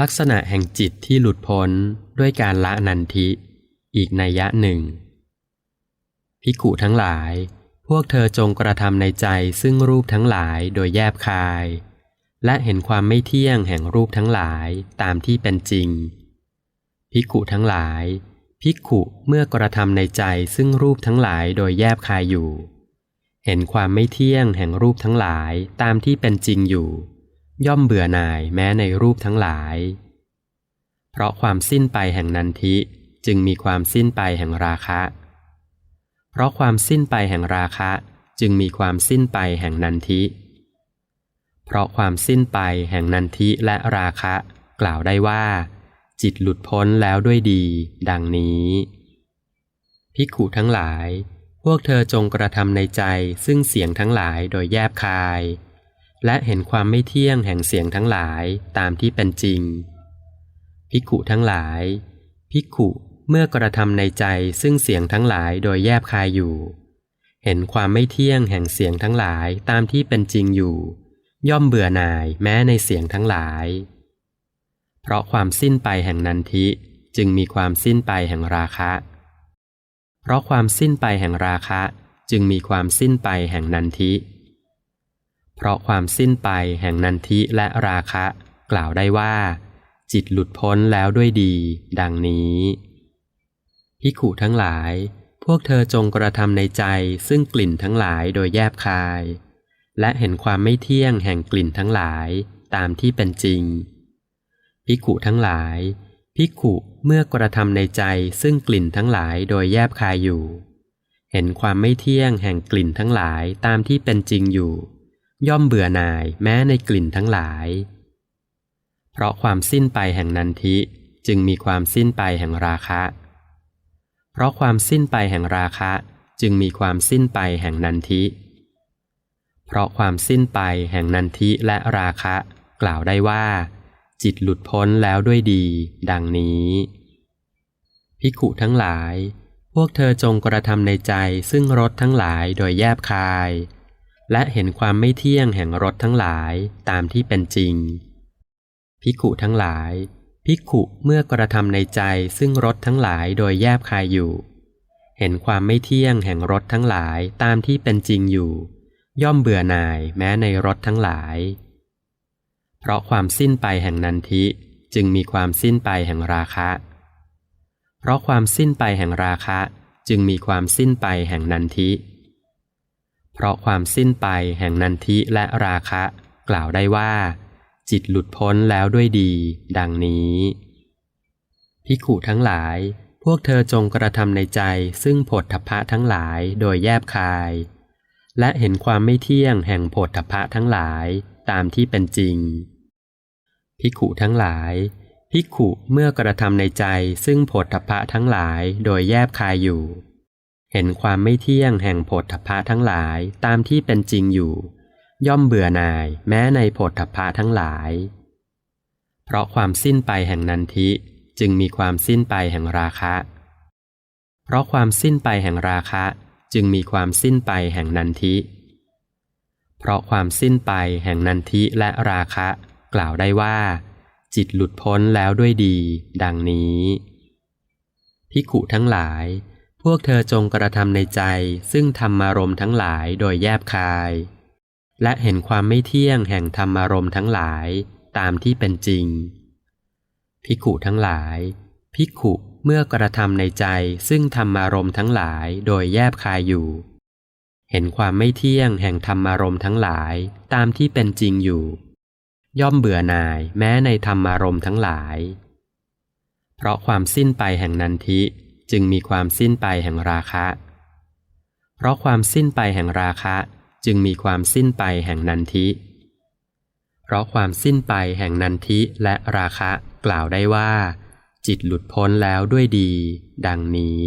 ลักษณะแห่งจิตที่หลุดพ้นด้วยการละนันทิ อีกนัยยะหนึ่งภิกุทั้งหลาย พวกเธอจงกระทำในใจซึ่งรูปทั้งหลายโดยแยบคาย และเห็นความไม่เที่ยงแห่งรูปทั้งหลายตามที่เป็นจริงภิกุทั้งหลายภิกุเมื่อกระทำในใจซึ่งรูปทั้งหลายโดยแยบคายอยู่ เห็นความไม่เที่ยงแห่งรูปทั้งหลายตามที่เป็นจริงอยู่ ย่อมเบื่อหน่ายแม้ในรูปทั้งหลาย เพราะความสิ้นไปแห่งนันทิจึงมีความสิ้นไปแห่งราคะ เพราะความสิ้นไปแห่งราคะจึงมีความสิ้นไปแห่งนันทิ เพราะความสิ้นไปแห่งนันทิและราคะ กล่าวได้ว่า จิตหลุดพ้นแล้วด้วยดี ดังนี้ภิกขุทั้งหลาย พวกเธอจงกระทำในใจซึ่งเสียงทั้งหลายโดยแยบคาย และเห็นความไม่เที่ยงแห่งเสียงทั้งหลายตามที่เป็นจริงภิกขุทั้งหลายภิกขุเมื่อกระทำในใจซึ่งเสียงทั้งหลายโดยแยบคายอยู่ เห็นความไม่เที่ยงแห่งเสียงทั้งหลายตามที่เป็นจริงอยู่ ย่อมเบื่อหน่ายแม้ในเสียงทั้งหลาย เพราะความสิ้นไปแห่งนันทิจึงมีความสิ้นไปแห่งราคะ เพราะความสิ้นไปแห่งราคะ จึงมีความสิ้นไปแห่งนันทิ เพราะความสิ้นไปแห่งนันทิและราคะ กล่าวได้ว่า จิตหลุดพ้นแล้วด้วยดี ดังนี้พิขุทั้งหลาย พวกเธอจงกระทำในใจซึ่งกลิ่นทั้งหลายโดยแยบคาย และเห็นความไม่เที่ยงแห่งกลิ่นทั้งหลายตามที่เป็นจริงพิขุทั้งหลายพิขุเมื่อกระทำในใจซึ่งกลิ่นทั้งหลายโดยแยบคายอยู่ เห็นความไม่เที่ยงแห่งกลิ่นทั้งหลายตามที่เป็นจริงอยู่ ย่อมเบื่อหน่ายแม้ในกลิ่นทั้งหลาย เพราะความสิ้นไปแห่งนันทิจึงมีความสิ้นไปแห่งราคะ เพราะความสิ้นไปแห่งราคะจึงมีความสิ้นไปแห่งนันทิ เพราะความสิ้นไปแห่งนันทิและราคะ กล่าวได้ว่า จิตหลุดพ้นแล้วด้วยดี ดังนี้พิขุทั้งหลาย พวกเธอจงกระทำในใจซึ่งรสทั้งหลายโดยแยบคาย และเห็นความไม่เที่ยงแห่งรถทั้งหลายตามที่เป็นจริงพิกุทั้งหลายพิกุเมื่อกระทำในใจซึ่งรถทั้งหลายโดยแยบคายอยู่ เห็นความไม่เที่ยงแห่งรถทั้งหลายตามที่เป็นจริงอยู่ ย่อมเบื่อหน่ายแม้ในรถทั้งหลาย เพราะความสิ้นไปแห่งนันทิจึงมีความสิ้นไปแห่งราคะ เพราะความสิ้นไปแห่งราคะ จึงมีความสิ้นไปแห่งนันทิ เพราะความสิ้นไปแห่งนันทิและราคะ กล่าวได้ว่า จิตหลุดพ้นแล้วด้วยดี ดังนี้ พิขุทั้งหลาย พวกเธอจงกระทำในใจซึ่งผลทพะทั้งหลายโดยแยบคาย และเห็นความไม่เที่ยงแห่งผลทพะทั้งหลายตามที่เป็นจริง พิขุทั้งหลายพิขุเมื่อกระทำในใจซึ่งผลทพะทั้งหลายโดยแยบคายอยู่ เห็นความไม่เที่ยงแห่งโพธพะทั้งหลายตามที่เป็นจริงอยู่ ย่อมเบื่อหน่ายแม้ในโพธพะทั้งหลาย เพราะความสิ้นไปแห่งนันทิจึงมีความสิ้นไปแห่งราคะ เพราะความสิ้นไปแห่งราคะจึงมีความสิ้นไปแห่งนันทิ เพราะความสิ้นไปแห่งนันทิและราคะ กล่าวได้ว่า จิตหลุดพ้นแล้วด้วยดี ดังนี้ พิขุทั้งหลาย พวกเธอจงกระทำในใจซึ่งธรรมารมทั้งหลายโดยแยบคาย และเห็นความไม่เที่ยงแห่งธรรมารมทั้งหลายตามที่เป็นจริงพิขุทั้งหลายพิขุเมื่อกระทำในใจซึ่งธรรมารมทั้งหลายโดยแยบคายอยู่ เห็นความไม่เที่ยงแห่งธรรมารมทั้งหลายตามที่เป็นจริงอยู่ ย่อมเบื่อหน่ายแม้ในธรรมารมทั้งหลาย เพราะความสิ้นไปแห่งนันทิ จึงมีความสิ้นไปแห่งราคะ เพราะความสิ้นไปแห่งราคะจึงมีความสิ้นไปแห่งนันทิ เพราะความสิ้นไปแห่งนันทิและราคะกล่าวได้ว่า จิตหลุดพ้นแล้วด้วยดี ดังนี้